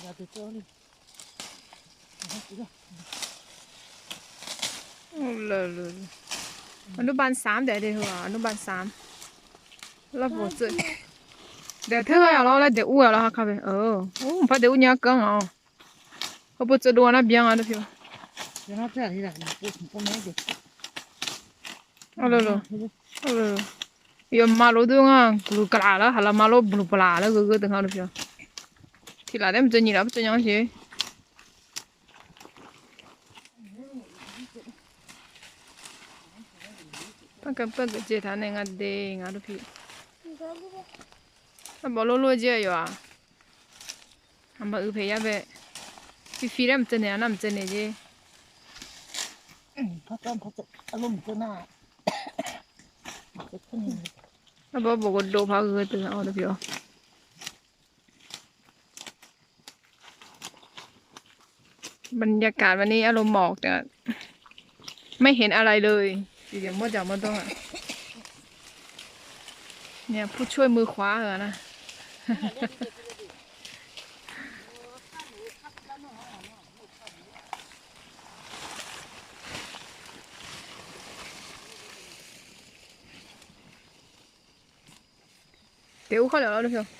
내가 늦더니 lờ lờ nó bàn xám để đây hả nó bàn xám là vô sự để thế là nó là để u là hả các ờ không phải để u nhá cưng à không biết chỗ đồ nó biếng à đâu phiu nó thế thì là không mấy gì alo alo alo giờ mà lô đường à cứ cả là hà là mà lô bù bù là cái cái từng hàng đâu phiu thì là đem chơi nhỉ lắm chơi nhau gì bác cái bác cái chơi thằng này ngắt đi ngắt được phi nó bỏ lô lô chơi rồi à anh bảo ư phải vậy phi phi đem chơi này làm chơi này chứ. Phát âm phát âm luôn chơi nào nó bỏ bỏ đồ phá cái từ nào được phi บรรยากาศวันนี้อารมณ์หมอกแต่ไม่เห็นอะไรเลยเดี๋ยวมดจับมดต้องอะเนี่ยผู้ช่วยมือขวาเหรอนะเดี๋ยวเข้าเดี๋ยวเราดูเถอะ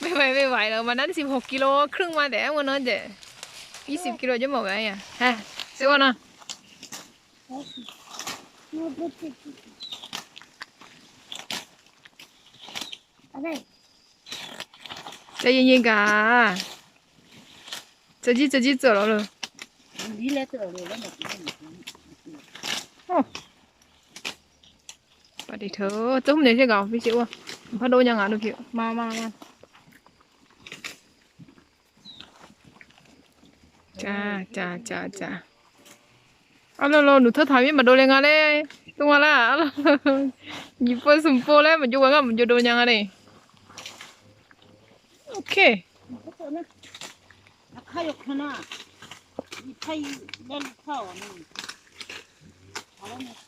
ไม่ไหวไม่ไหวแล้ววันนั้นสิบหกกิโลครึ่งมาแต่วันนั้นเด็ยี่สิบกิโลจะหมดไหมอ่ะฮะสู้นะ 我不知道。啊对， ใจเย็นๆกันจะจีจะจีเจอแล้วเลย 你来这里了嘛？ ปฏิเธอจุ่มเดี๋ยวใช่ก่อนพี่เจ้าพอโดน จ้าจ้าจ้าจ้าเอาเราเราหนูเธอถามยังมาโดนเลยงาเลยตัวละเอาเราหยิบไปสุ่มโปแล้วมันอยู่กันมันอโดนยังไงโอเคขายกขนาดไปเล่นข้าวนี่อะไรเนี่ย